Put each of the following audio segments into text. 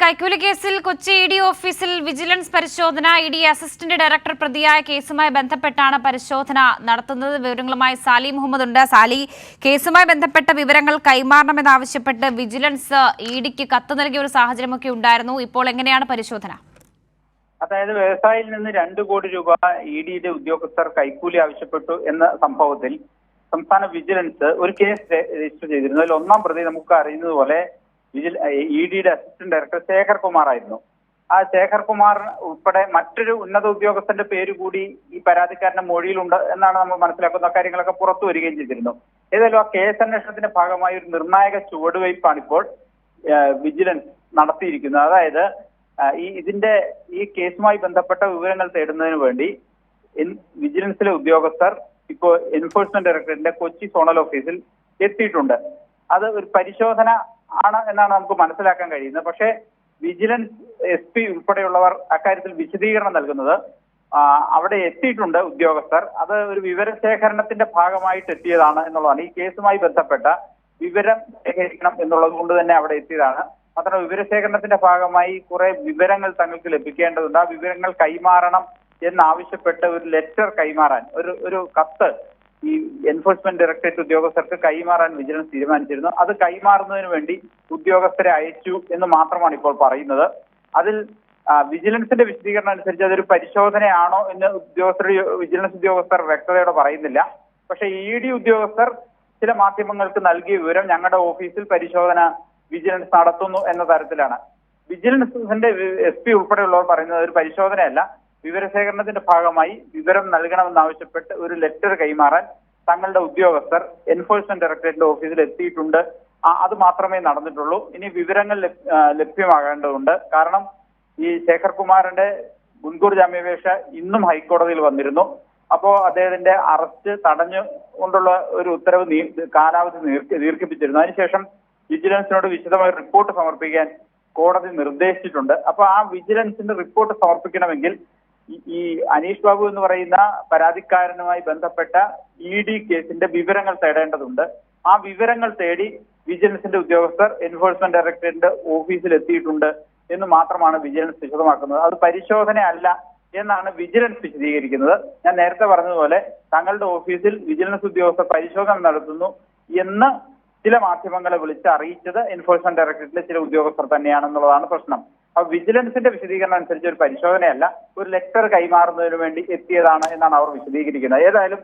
കൈക്കൂലി കേസിൽ Kochi E D ഓഫീസിൽ വിജിലൻസ് പരിശോധന ഇ ഡി അസിസ്റ്റന്റ് ഡയറക്ടർ പ്രതിയായ കേസുമായി ബന്ധപ്പെട്ടാണ് പരിശോധന നടത്തുന്നത്. വിവരങ്ങളുമായി സാലി മുഹമ്മദ് ഉണ്ട് സാലി കേസുമായി ബന്ധപ്പെട്ട വിവരങ്ങൾ കൈമാറണമെന്നാവശ്യപ്പെട്ട് വിജിലൻസ് ഇ ഡിക്ക് കത്ത് നൽകിയ ഒരു സാഹചര്യമൊക്കെ ഉണ്ടായിരുന്നു. ഇപ്പോൾ എങ്ങനെയാണ് പരിശോധന? അതായത് വ്യവസായിയിൽ നിന്ന് രണ്ട് കോടി രൂപ ഇ ഡിയുടെ ഉദ്യോഗസ്ഥർ കൈക്കൂലി ആവശ്യപ്പെട്ടു എന്ന സംഭവത്തിൽ സംസ്ഥാന വിജിലൻസ് ഒരു കേസ് രജിസ്റ്റർ ചെയ്തിരുന്നു. അതിൽ ഒന്നാം പ്രതി നമുക്ക് അറിയുന്നത് പോലെ വിജിൽ ഇ ഡിയുടെ അസിസ്റ്റന്റ് ഡയറക്ടർ ശേഖർ കുമാർ ആയിരുന്നു. ആ ശേഖർ കുമാർ ഉൾപ്പെടെ മറ്റൊരു ഉന്നത ഉദ്യോഗസ്ഥന്റെ പേര് കൂടി ഈ പരാതിക്കാരന്റെ മൊഴിയിലുണ്ട് എന്നാണ് നമ്മൾ മനസ്സിലാക്കുന്ന കാര്യങ്ങളൊക്കെ പുറത്തു വരികയും ചെയ്തിരുന്നു. ഏതായാലും ആ കേസ് അന്വേഷണത്തിന്റെ ഭാഗമായി ഒരു നിർണായക ചുവടുവയ്പ്പാണ് ഇപ്പോൾ വിജിലൻസ് നടത്തിയിരിക്കുന്നത്. അതായത് ഈ ഇതിന്റെ ഈ കേസുമായി ബന്ധപ്പെട്ട വിവരങ്ങൾ തേടുന്നതിന് വേണ്ടി വിജിലൻസിലെ ഉദ്യോഗസ്ഥർ ഇപ്പോൾ എൻഫോഴ്സ്മെന്റ് ഡയറക്ടറേറ്റിന്റെ കൊച്ചി സോണൽ ഓഫീസിൽ എത്തിയിട്ടുണ്ട്. അത് ഒരു പരിശോധന ആണ് എന്നാണ് നമുക്ക് മനസ്സിലാക്കാൻ കഴിയുന്നത്. പക്ഷേ വിജിലൻസ് എസ് പി ഉൾപ്പെടെയുള്ളവർ അക്കാര്യത്തിൽ വിശദീകരണം നൽകുന്നത് അവിടെ എത്തിയിട്ടുണ്ട് ഉദ്യോഗസ്ഥർ. അത് ഒരു വിവരശേഖരണത്തിന്റെ ഭാഗമായിട്ട് എത്തിയതാണ് എന്നുള്ളതാണ്. ഈ കേസുമായി ബന്ധപ്പെട്ട വിവരം ശേഖരിക്കണം എന്നുള്ളത് കൊണ്ട് തന്നെ അവിടെ എത്തിയതാണ്. മാത്രമല്ല വിവരശേഖരണത്തിന്റെ ഭാഗമായി കുറെ വിവരങ്ങൾ തങ്ങൾക്ക് ലഭിക്കേണ്ടതുണ്ട്. ആ വിവരങ്ങൾ കൈമാറണം എന്നാവശ്യപ്പെട്ട് ഒരു ലെറ്റർ കൈമാറാൻ ഒരു ഒരു കത്ത് ഈ എൻഫോഴ്സ്മെന്റ് ഡയറക്ടറേറ്റ് ഉദ്യോഗസ്ഥർക്ക് കൈമാറാൻ വിജിലൻസ് തീരുമാനിച്ചിരുന്നു. അത് കൈമാറുന്നതിന് വേണ്ടി ഉദ്യോഗസ്ഥരെ അയച്ചു എന്ന് മാത്രമാണ് ഇപ്പോൾ പറയുന്നത്. അതിൽ വിജിലൻസിന്റെ വിശദീകരണം അനുസരിച്ച് അതൊരു പരിശോധനയാണോ എന്ന് ഉദ്യോഗസ്ഥർ വിജിലൻസ് ഉദ്യോഗസ്ഥർ വ്യക്തതയോടെ പറയുന്നില്ല. പക്ഷേ ഇ ഡി ഉദ്യോഗസ്ഥർ ചില മാധ്യമങ്ങൾക്ക് നൽകിയ വിവരം ഞങ്ങളുടെ ഓഫീസിൽ പരിശോധന വിജിലൻസ് നടത്തുന്നു എന്ന തരത്തിലാണ്. വിജിലൻസിന്റെ എസ് പി ഉൾപ്പെടെയുള്ളവർ പറയുന്നത് ഒരു പരിശോധനയല്ല. വിവരശേഖരണത്തിന്റെ ഭാഗമായി വിവരം നൽകണമെന്നാവശ്യപ്പെട്ട് ഒരു ലെറ്റർ കൈമാറാൻ തങ്ങളുടെ ഉദ്യോഗസ്ഥർ എൻഫോഴ്സ്മെന്റ് ഡയറക്ടറേറ്റിന്റെ ഓഫീസിൽ എത്തിയിട്ടുണ്ട്. അത് മാത്രമേ നടന്നിട്ടുള്ളൂ. ഇനി വിവരങ്ങൾ ലഭ്- ലഭ്യമാകേണ്ടതുണ്ട്. കാരണം ഈ ശേഖർ കുമാറിന്റെ മുൻകൂർ ജാമ്യാപേക്ഷ ഇന്നും ഹൈക്കോടതിയിൽ വന്നിരുന്നു. അപ്പോ അദ്ദേഹത്തിന്റെ അറസ്റ്റ് തടഞ്ഞു കൊണ്ടുള്ള ഒരു ഉത്തരവ് കാലാവധി ദീർഘിപ്പിച്ചിരുന്നു. അതിനുശേഷം വിജിലൻസിനോട് വിശദമായ റിപ്പോർട്ട് സമർപ്പിക്കാൻ കോടതി നിർദ്ദേശിച്ചിട്ടുണ്ട്. അപ്പൊ ആ വിജിലൻസിന്റെ റിപ്പോർട്ട് സമർപ്പിക്കണമെങ്കിൽ ഈ- അനീഷ് ബാബു എന്ന് പറയുന്ന പരാതിക്കാരനുമായി ബന്ധപ്പെട്ട ഇ ഡി കേസിന്റെ വിവരങ്ങൾ തേടേണ്ടതുണ്ട്. ആ വിവരങ്ങൾ തേടി വിജിലൻസിന്റെ ഉദ്യോഗസ്ഥർ എൻഫോഴ്സ്മെന്റ് ഡയറക്ടറേറ്റിന്റെ ഓഫീസിൽ എത്തിയിട്ടുണ്ട് എന്ന് മാത്രമാണ് വിജിലൻസ് വിശദമാക്കുന്നത്. അത് പരിശോധനയല്ല എന്നാണ് വിജിലൻസ് വിശദീകരിക്കുന്നത്. ഞാൻ നേരത്തെ പറഞ്ഞതുപോലെ തങ്ങളുടെ ഓഫീസിൽ വിജിലൻസ് ഉദ്യോഗസ്ഥർ പരിശോധന നടത്തുന്നു എന്ന് ചില മാധ്യമങ്ങളെ വിളിച്ച് അറിയിച്ചത് എൻഫോഴ്സ്മെന്റ് ഡയറക്ടറേറ്റിലെ ചില ഉദ്യോഗസ്ഥർ തന്നെയാണെന്നുള്ളതാണ് പ്രശ്നം. വിജിലൻസിന്റെ വിശദീകരണം അനുസരിച്ച് ഒരു പരിശോധനയല്ല ഒരു ലെറ്റർ കൈമാറുന്നതിന് വേണ്ടി എത്തിയതാണ് എന്നാണ് അവർ വിശദീകരിക്കുന്നത്. ഏതായാലും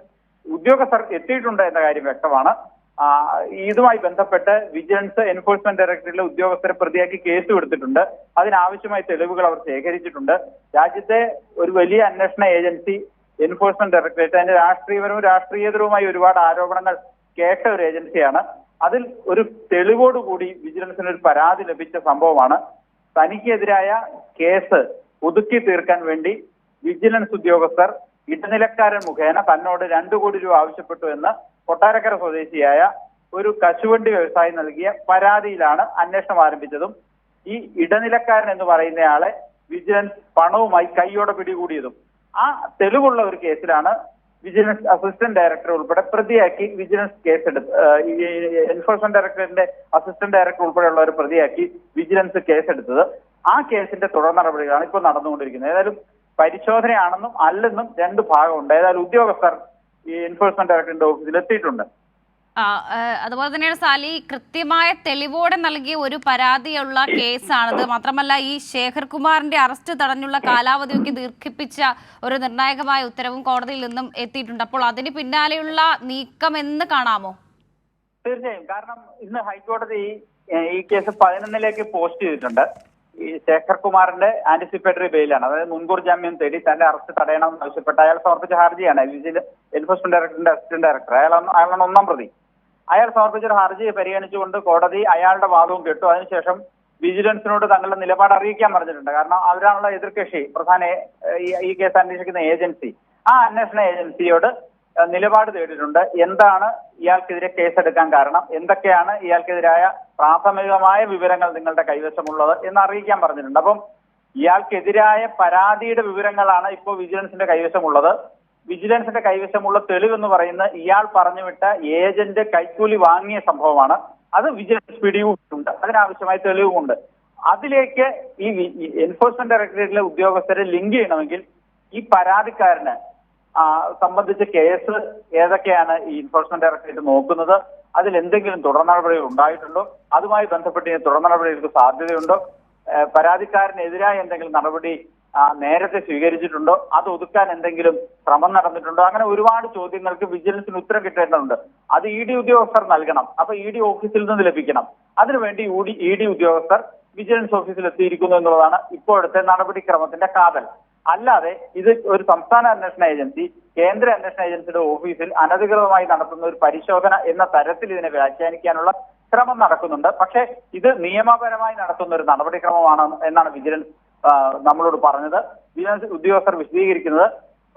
ഉദ്യോഗസ്ഥർ എത്തിയിട്ടുണ്ട് എന്ന കാര്യം വ്യക്തമാണ്. ഇതുമായി ബന്ധപ്പെട്ട് വിജിലൻസ് എൻഫോഴ്സ്മെന്റ് ഡയറക്ടറേറ്റിലെ ഉദ്യോഗസ്ഥരെ പ്രതിയാക്കി കേസ് എടുത്തിട്ടുണ്ട്. അതിനാവശ്യമായ തെളിവുകൾ അവർ ശേഖരിച്ചിട്ടുണ്ട്. രാജ്യത്തെ ഒരു വലിയ അന്വേഷണ ഏജൻസി എൻഫോഴ്സ്മെന്റ് ഡയറക്ടറേറ്റ് അതിന്റെ രാഷ്ട്രീയപരവും രാഷ്ട്രീയതരവുമായി ഒരുപാട് ആരോപണങ്ങൾ കേട്ട ഒരു ഏജൻസിയാണ്. അതിൽ ഒരു തെളിവോടുകൂടി വിജിലൻസിന് ഒരു പരാതി ലഭിച്ച സംഭവമാണ്. തനിക്കെതിരായ കേസ് ഒതുക്കി തീർക്കാൻ വേണ്ടി വിജിലൻസ് ഉദ്യോഗസ്ഥർ ഇടനിലക്കാരൻ മുഖേന തന്നോട് രണ്ടു കോടി രൂപ ആവശ്യപ്പെട്ടു എന്ന് കൊട്ടാരക്കര സ്വദേശിയായ ഒരു കശുവണ്ടി വ്യവസായി നൽകിയ പരാതിയിലാണ് അന്വേഷണം ആരംഭിച്ചതും ഈ ഇടനിലക്കാരൻ എന്ന് പറയുന്നയാളെ വിജിലൻസ് പണവുമായി കൈയോടെ പിടികൂടിയതും. ആ തെളിവുള്ള ഒരു കേസിലാണ് വിജിലൻസ് അസിസ്റ്റന്റ് ഡയറക്ടർ ഉൾപ്പെടെ പ്രതിയാക്കി വിജിലൻസ് കേസെടുത്ത് എൻഫോഴ്സ്മെന്റ് ഡയറക്ടറിന്റെ അസിസ്റ്റന്റ് ഡയറക്ടർ ഒരു പ്രതിയാക്കി വിജിലൻസ് കേസെടുത്തത് ആ കേസിന്റെ തുടർ നടപടികളാണ് ഇപ്പോൾ നടന്നുകൊണ്ടിരിക്കുന്നത്. ഏതായാലും പരിശോധനയാണെന്നും അല്ലെന്നും രണ്ട് ഭാഗമുണ്ട്. ഏതായാലും ഉദ്യോഗസ്ഥർ ഈ എൻഫോഴ്സ്മെന്റ് ഡയറക്ടറിന്റെ ഓഫീസിൽ എത്തിയിട്ടുണ്ട്. അതുപോലെ തന്നെയാണ് സാലി കൃത്യമായ തെളിവോടെ നൽകിയ ഒരു പരാതിയുള്ള കേസാണിത്. മാത്രമല്ല ഈ ശേഖർ കുമാറിന്റെ അറസ്റ്റ് തടഞ്ഞുള്ള കാലാവധിയൊക്കെ ദീർഘിപ്പിച്ച ഒരു നിർണായകമായ ഉത്തരവും കോടതിയിൽ നിന്നും എത്തിയിട്ടുണ്ട്. അപ്പോൾ അതിന് പിന്നാലെയുള്ള നീക്കം എന്ന് കാണാമോ? തീർച്ചയായും. കാരണം ഇന്ന് ഹൈക്കോടതി ഈ കേസ് പതിനൊന്നിലേക്ക് പോസ്റ്റ് ചെയ്തിട്ടുണ്ട്. ഈ ശേഖർ കുമാറിന്റെ ആന്റിസിപ്പേറ്ററി ബെയിലാണ് അതായത് മുൻകൂർ ജാമ്യം തേടി തന്റെ അറസ്റ്റ് തടയണമെന്ന് ആവശ്യപ്പെട്ട് അയാൾ സമർപ്പിച്ച ഹർജിയാണ്. വിജിൽ എൻഫോഴ്സ്മെന്റ് ഡയറക്ടറിന്റെ അസിസ്റ്റന്റ് ഡയറക്ടർ അയാളാണ് അയാളാണ് ഒന്നാം പ്രതി. അയാൾ സമർപ്പിച്ച ഒരു ഹർജിയെ പരിഗണിച്ചുകൊണ്ട് കോടതി അയാളുടെ വാദവും കേട്ടു. അതിനുശേഷം വിജിലൻസിനോട് തങ്ങളുടെ നിലപാട് അറിയിക്കാൻ പറഞ്ഞിട്ടുണ്ട്. കാരണം അവരാണുള്ള എതിർകക്ഷി പ്രധാന ഈ കേസ് അന്വേഷിക്കുന്ന ഏജൻസി. ആ അന്വേഷണ ഏജൻസിയോട് നിലപാട് തേടിയിട്ടുണ്ട്. എന്താണ് ഇയാൾക്കെതിരെ കേസെടുക്കാൻ കാരണം? എന്തൊക്കെയാണ് ഇയാൾക്കെതിരായ പ്രാഥമികമായ വിവരങ്ങൾ നിങ്ങളുടെ കൈവശമുള്ളത് എന്ന് അറിയിക്കാൻ പറഞ്ഞിട്ടുണ്ട്. അപ്പം ഇയാൾക്കെതിരായ പരാതിയുടെ വിവരങ്ങളാണ് ഇപ്പോൾ വിജിലൻസിന്റെ കൈവശമുള്ളത്. വിജിലൻസിന്റെ കൈവശമുള്ള തെളിവെന്ന് പറയുന്ന ഇയാൾ പറഞ്ഞുവിട്ട ഏജന്റ് കൈക്കൂലി വാങ്ങിയ സംഭവമാണ്. അത് വിജിലൻസ് പിടികൂട്ടുണ്ട് അതിനാവശ്യമായ തെളിവുമുണ്ട്. അതിലേക്ക് ഈ എൻഫോഴ്സ്മെന്റ് ഡയറക്ടറേറ്റിലെ ഉദ്യോഗസ്ഥരെ ലിങ്ക് ചെയ്യണമെങ്കിൽ ഈ പരാതിക്കാരന് സംബന്ധിച്ച കേസ് ഏതൊക്കെയാണ് ഈ എൻഫോഴ്സ്മെന്റ് ഡയറക്ടറേറ്റ് നോക്കുന്നത് അതിൽ എന്തെങ്കിലും തുടർ നടപടികൾ ഉണ്ടായിട്ടുണ്ടോ അതുമായി ബന്ധപ്പെട്ട് തുടർ നടപടികൾക്ക് സാധ്യതയുണ്ടോ പരാതിക്കാരനെതിരായ എന്തെങ്കിലും നടപടി നേരത്തെ സ്വീകരിച്ചിട്ടുണ്ടോ? അത് ഒതുക്കാൻ എന്തെങ്കിലും ശ്രമം നടന്നിട്ടുണ്ടോ? അങ്ങനെ ഒരുപാട് ചോദ്യങ്ങൾക്ക് വിജിലൻസിന് ഉത്തരം കിട്ടേണ്ടതുണ്ട്. അത് ഇ ഡി ഉദ്യോഗസ്ഥർ നൽകണം. അപ്പൊ ഇ ഡി ഓഫീസിൽ നിന്ന് ലഭിക്കണം. അതിനുവേണ്ടി ഇ ഡി ഉദ്യോഗസ്ഥർ വിജിലൻസ് ഓഫീസിൽ എത്തിയിരിക്കുന്നു എന്നുള്ളതാണ് ഇപ്പോഴത്തെ നടപടിക്രമത്തിന്റെ കാതൽ. അല്ലാതെ ഇത് ഒരു സംസ്ഥാന അന്വേഷണ ഏജൻസി കേന്ദ്ര അന്വേഷണ ഏജൻസിയുടെ ഓഫീസിൽ അനധികൃതമായി നടത്തുന്ന ഒരു പരിശോധന എന്ന തരത്തിൽ ഇതിനെ വ്യാഖ്യാനിക്കാനുള്ള ശ്രമം നടക്കുന്നുണ്ട്. പക്ഷേ ഇത് നിയമപരമായി നടത്തുന്ന ഒരു നടപടിക്രമമാണ് എന്നാണ് വിജിലൻസ് നമ്മളോട് പറഞ്ഞത്. വിജിലൻസ് ഉദ്യോഗസ്ഥർ വിശദീകരിക്കുന്നത്.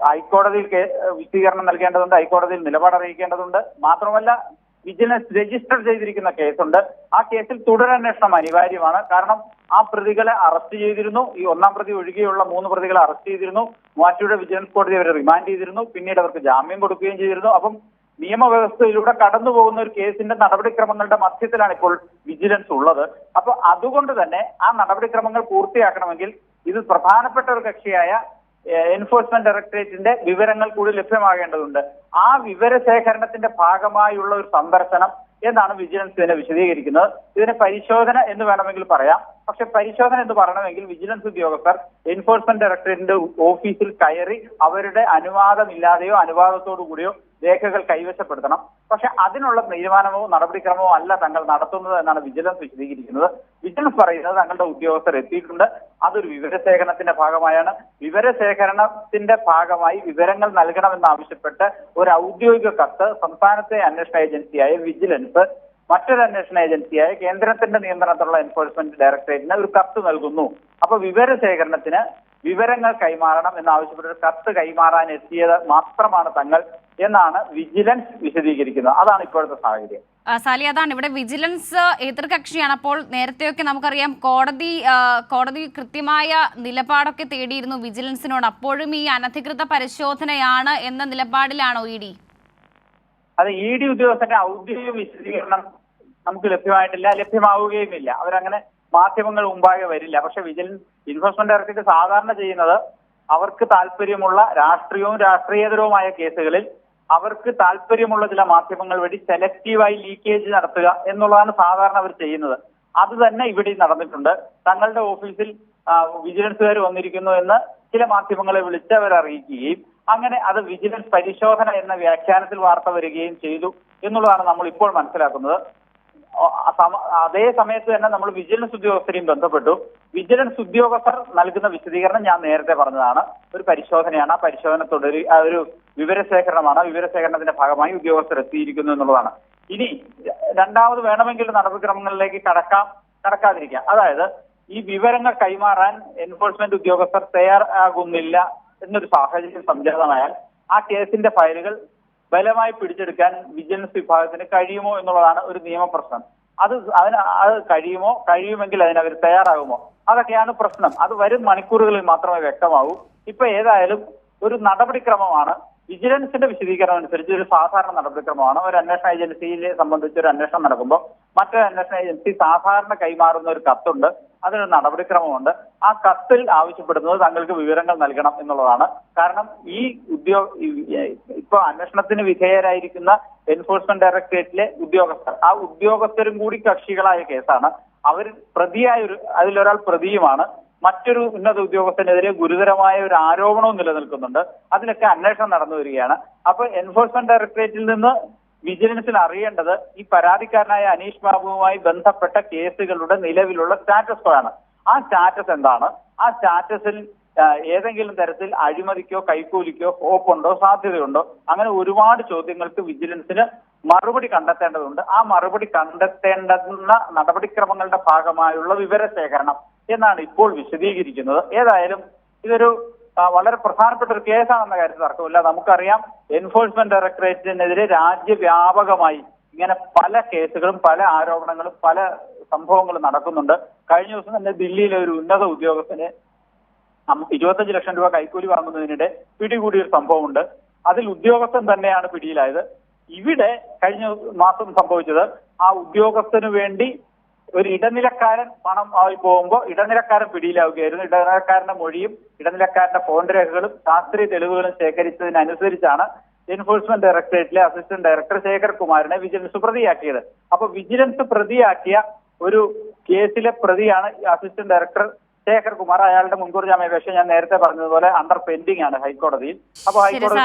ഹൈക്കോടതിയിൽ വിശദീകരണം നൽകേണ്ടതുണ്ട്. ഹൈക്കോടതിയിൽ നിലപാട് അറിയിക്കേണ്ടതുണ്ട്. മാത്രമല്ല വിജിലൻസ് രജിസ്റ്റർ ചെയ്തിരിക്കുന്ന കേസുണ്ട്. ആ കേസിൽ തുടരന്വേഷണം അനിവാര്യമാണ്. കാരണം ആ പ്രതികളെ അറസ്റ്റ് ചെയ്തിരുന്നു. ഈ ഒന്നാം പ്രതി ഒഴികെയുള്ള മൂന്ന് പ്രതികളെ അറസ്റ്റ് ചെയ്തിരുന്നു. മൂവാറ്റുപുഴ വിജിലൻസ് കോടതി അവരെ റിമാൻഡ് ചെയ്തിരുന്നു. പിന്നീട് അവർക്ക് ജാമ്യം കൊടുക്കുകയും ചെയ്തിരുന്നു. അപ്പം നിയമവ്യവസ്ഥയിലൂടെ കടന്നു പോകുന്ന ഒരു കേസിന്റെ നടപടിക്രമങ്ങളുടെ മധ്യത്തിലാണ് ഇപ്പോൾ വിജിലൻസ് ഉള്ളത്. അപ്പൊ അതുകൊണ്ട് തന്നെ ആ നടപടിക്രമങ്ങൾ പൂർത്തിയാക്കണമെങ്കിൽ ഇത് പ്രധാനപ്പെട്ട ഒരു കക്ഷിയായ എൻഫോഴ്സ്മെന്റ് ഡയറക്ടറേറ്റിന്റെ വിവരങ്ങൾ കൂടി ലഭ്യമാകേണ്ടതുണ്ട്. ആ വിവരശേഖരണത്തിന്റെ ഭാഗമായുള്ള ഒരു സന്ദർശനം എന്നാണ് വിജിലൻസ് ഇതിനെ വിശദീകരിക്കുന്നത്. ഇതിനെ പരിശോധന എന്ന് വേണമെങ്കിൽ പറയാം. പക്ഷെ പരിശോധന എന്ന് പറയണമെങ്കിൽ വിജിലൻസ് ഉദ്യോഗസ്ഥർ എൻഫോഴ്സ്മെന്റ് ഡയറക്ടറേറ്റിന്റെ ഓഫീസിൽ കയറി അവരുടെ അനുവാദമില്ലാതെയോ അനുവാദത്തോടു കൂടിയോ രേഖകൾ കൈവശപ്പെടുത്തണം. പക്ഷെ അതിനുള്ള തീരുമാനമോ നടപടിക്രമമോ അല്ല തങ്ങൾ നടത്തുന്നത് എന്നാണ് വിജിലൻസ് വിശദീകരിക്കുന്നത്. വിജിലൻസ് പറയുന്നത് തങ്ങളുടെ ഉദ്യോഗസ്ഥർ എത്തിയിട്ടുണ്ട്. അതൊരു വിവരശേഖരണത്തിന്റെ ഭാഗമായാണ്. വിവരശേഖരണത്തിന്റെ ഭാഗമായി വിവരങ്ങൾ നൽകണമെന്നാവശ്യപ്പെട്ട് ഒരു ഔദ്യോഗിക കത്ത് സംസ്ഥാനത്തെ അന്വേഷണ ഏജൻസിയായ വിജിലൻസ് മറ്റൊരു അന്വേഷണ ഏജൻസിയായ കേന്ദ്രത്തിന്റെ നിയന്ത്രണത്തിലുള്ള എൻഫോഴ്സ്മെന്റ് ഡയറക്ടറേറ്റിന് ഒരു കത്ത് നൽകുന്നു. അപ്പൊ വിവരശേഖരണത്തിന് വിവരങ്ങൾ കൈമാറണം എന്നാവശ്യപ്പെട്ട് ഒരു കത്ത് കൈമാറാൻ എത്തിയത് മാത്രമാണ് തങ്ങൾ എന്നാണ് വിജിലൻസ് വിശദീകരിക്കുന്നത്. അതാണ് ഇപ്പോഴത്തെ സാഹചര്യം. സാലി അതാണ്. ഇവിടെ വിജിലൻസ് എതിർകക്ഷിയാണ്. അപ്പോൾ നേരത്തെയൊക്കെ നമുക്കറിയാം കോടതി കോടതി കൃത്യമായ നിലപാടൊക്കെ തേടിയിരുന്നു വിജിലൻസിനോട്. അപ്പോഴും ഈ അനധികൃത പരിശോധനയാണ് എന്ന നിലപാടിലാണോ ഇ ഡി? അത് ഇ ഡി ഉദ്യോഗസ്ഥന്റെ ഔദ്യോഗിക വിശദീകരണം നമുക്ക് ലഭ്യമായിട്ടില്ല ലഭ്യമാവുകയുമില്ല. അവരങ്ങനെ മാധ്യമങ്ങൾ മുമ്പാകെ വരില്ല. പക്ഷെ വിജിലൻസ് എൻഫോഴ്സ്മെന്റ് ഡയറക്ടറേറ്റ് സാധാരണ ചെയ്യുന്നത് അവർക്ക് താല്പര്യമുള്ള രാഷ്ട്രീയവും രാഷ്ട്രീയതരവുമായ കേസുകളിൽ അവർക്ക് താല്പര്യമുള്ള ചില മാധ്യമങ്ങൾ വഴി സെലക്റ്റീവായി ലീക്കേജ് നടത്തുക എന്നുള്ളതാണ് സാധാരണ അവർ ചെയ്യുന്നത്. അത് തന്നെ ഇവിടെ നടന്നിട്ടുണ്ട്. തങ്ങളുടെ ഓഫീസിൽ വിജിലൻസുകാർ വന്നിരിക്കുന്നു എന്ന് ചില മാധ്യമങ്ങളെ വിളിച്ച് അവർ അറിയിക്കുകയും അങ്ങനെ അത് വിജിലൻസ് പരിശോധന എന്ന വ്യാഖ്യാനത്തിൽ വാർത്ത വരികയും ചെയ്തു എന്നുള്ളതാണ് നമ്മൾ ഇപ്പോൾ മനസ്സിലാക്കുന്നത്. അതേ സമയത്ത് തന്നെ നമ്മൾ വിജിലൻസ് ഉദ്യോഗസ്ഥരെയും ബന്ധപ്പെട്ടു. വിജിലൻസ് ഉദ്യോഗസ്ഥർ നൽകുന്ന വിശദീകരണം ഞാൻ നേരത്തെ പറഞ്ഞതാണ്. ഒരു പരിശോധനയാണ്. ആ പരിശോധന തുടരു ഒരു വിവരശേഖരണമാണ്. വിവരശേഖരണത്തിന്റെ ഭാഗമായി ഉദ്യോഗസ്ഥർ എത്തിയിരിക്കുന്നു എന്നുള്ളതാണ്. ഇനി രണ്ടാമത് വേണമെങ്കിൽ നടപടിക്രമങ്ങളിലേക്ക് കടക്കാം കടക്കാതിരിക്കാം. അതായത് ഈ വിവരങ്ങൾ കൈമാറാൻ എൻഫോഴ്സ്മെന്റ് ഉദ്യോഗസ്ഥർ തയ്യാറാകുന്നില്ല എന്നൊരു സാഹചര്യം സംജാതമായാൽ ആ കേസിന്റെ ഫയലുകൾ ബലമായി പിടിച്ചെടുക്കാൻ വിജിലൻസ് വിഭാഗത്തിന് കഴിയുമോ എന്നുള്ളതാണ് ഒരു നിയമപ്രശ്നം. അത് അതിന് അത് കഴിയുമോ? കഴിയുമെങ്കിൽ അതിനവർ തയ്യാറാകുമോ? അതൊക്കെയാണ് പ്രശ്നം. അത് വരും മണിക്കൂറുകളിൽ മാത്രമേ വ്യക്തമാവൂ. ഇപ്പൊ ഏതായാലും ഒരു നടപടിക്രമമാണ് വിജിലൻസിന്റെ വിശദീകരണം അനുസരിച്ച് ഒരു സാധാരണ നടപടിക്രമമാണ്. ഒരു അന്വേഷണ ഏജൻസിയെ സംബന്ധിച്ച് ഒരു അന്വേഷണം നടക്കുമ്പോൾ മറ്റൊരു അന്വേഷണ ഏജൻസി സാധാരണ കൈമാറുന്ന ഒരു കത്തുണ്ട്. അതിനൊരു നടപടിക്രമമുണ്ട്. ആ കത്തിൽ ആവശ്യപ്പെടുന്നത് തങ്ങൾക്ക് വിവരങ്ങൾ നൽകണം എന്നുള്ളതാണ്. കാരണം ഈ ഉദ്യോഗ ഇപ്പൊ അന്വേഷണത്തിന് വിധേയരായിരിക്കുന്ന എൻഫോഴ്സ്മെന്റ് ഡയറക്ടറേറ്റിലെ ഉദ്യോഗസ്ഥർ ആ ഉദ്യോഗസ്ഥരും കൂടി കക്ഷികളായ കേസാണ്. അവർ പ്രതിയായ ഒരു അതിലൊരാൾ പ്രതിയുമാണ്. മറ്റൊരു ഉന്നത ഉദ്യോഗസ്ഥനെതിരെ ഗുരുതരമായ ഒരു ആരോപണവും നിലനിൽക്കുന്നുണ്ട്. അതിനൊക്കെ അന്വേഷണം നടന്നു വരികയാണ്. അപ്പൊ എൻഫോഴ്സ്മെന്റ് ഡയറക്ടറേറ്റിൽ നിന്ന് വിജിലൻസിൽ അറിയേണ്ടത് ഈ പരാതിക്കാരനായ അനീഷ് ബാബുവുമായി ബന്ധപ്പെട്ട കേസുകളുടെ നിലവിലുള്ള സ്റ്റാറ്റസ് ആണ് ആ സ്റ്റാറ്റസ് എന്താണ്? ആ സ്റ്റാറ്റസിൽ ഏതെങ്കിലും തരത്തിൽ അഴിമതിക്കോ കൈക്കൂലിക്കോ ഹോപ്പുണ്ടോ സാധ്യതയുണ്ടോ? അങ്ങനെ ഒരുപാട് ചോദ്യങ്ങൾക്ക് വിജിലൻസിന് മറുപടി കണ്ടെത്തേണ്ടതുണ്ട്. ആ മറുപടി കണ്ടെത്തേണ്ടുന്ന നടപടിക്രമങ്ങളുടെ ഭാഗമായുള്ള വിവരശേഖരണം എന്നാണ് ഇപ്പോൾ വിശദീകരിക്കുന്നത്. ഏതായാലും ഇതൊരു വളരെ പ്രധാനപ്പെട്ട ഒരു കേസാണെന്ന കാര്യത്തിൽ തർക്കമില്ല. നമുക്കറിയാം എൻഫോഴ്സ്മെന്റ് ഡയറക്ടറേറ്റിനെതിരെ രാജ്യവ്യാപകമായി ഇങ്ങനെ പല കേസുകളും പല ആരോപണങ്ങളും പല സംഭവങ്ങളും നടക്കുന്നുണ്ട്. കഴിഞ്ഞ ദിവസം തന്നെ ദില്ലിയിലെ ഒരു ഉന്നത ഉദ്യോഗസ്ഥന് ഇരുപത്തഞ്ച് ലക്ഷം രൂപ കൈക്കൂലി വാങ്ങുന്നതിനിടെ പിടികൂടിയ ഒരു സംഭവമുണ്ട്. അതിൽ ഉദ്യോഗസ്ഥൻ തന്നെയാണ് പിടിയിലായത്. ഇവിടെ കഴിഞ്ഞ മാസം സംഭവിച്ചത് ആ ഉദ്യോഗസ്ഥന് വേണ്ടി ഒരു ഇടനിലക്കാരൻ പണം ആയി പോകുമ്പോൾ ഇടനിലക്കാരൻ പിടിയിലാവുകയായിരുന്നു. ഇടനിലക്കാരന്റെ മൊഴിയും ഇടനിലക്കാരന്റെ ഫോൺ രേഖകളും ശാസ്ത്രീയ തെളിവുകളും ശേഖരിച്ചതിനനുസരിച്ചാണ് എൻഫോഴ്സ്മെന്റ് ഡയറക്ടറേറ്റിലെ അസിസ്റ്റന്റ് ഡയറക്ടർ ശേഖർ കുമാറിനെ വിജിലൻസ് പ്രതിയാക്കിയത്. അപ്പൊ വിജിലൻസ് പ്രതിയാക്കിയ ഒരു കേസിലെ പ്രതിയാണ് അസിസ്റ്റന്റ് ഡയറക്ടർ ശേഖർ കുമാർ അയാളുടെ മുൻകൂർ ജാമ്യാപേക്ഷ ഞാൻ നേരത്തെ പറഞ്ഞതുപോലെ അണ്ടർ പെൻഡിംഗ് ആണ് ഹൈക്കോടതിയിൽ. അപ്പൊ ഹൈക്കോടതി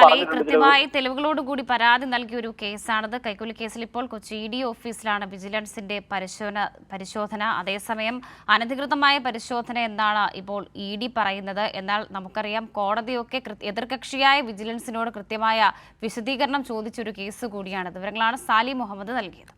ശിരസാലി തെളിവുകളോട് കൂടി കൃത്യമായി പരാതി നൽകിയ ഒരു കേസാണത്. കൈക്കൂലി കേസിൽ ഇപ്പോൾ കൊച്ചി ഇ ഡി ഓഫീസിലാണ് വിജിലൻസിന്റെ പരിശോധന പരിശോധന. അതേസമയം അനധികൃതമായ പരിശോധന എന്നാണ് ഇപ്പോൾ ഇ ഡി പറയുന്നത്. എന്നാൽ നമുക്കറിയാം കോടതിയൊക്കെ എതിർകക്ഷിയായ വിജിലൻസിനോട് കൃത്യമായ വിശദീകരണം ചോദിച്ചൊരു കേസ് കൂടിയാണ്. വിവരങ്ങളാണ് സാലി മുഹമ്മദ് നൽകിയത്.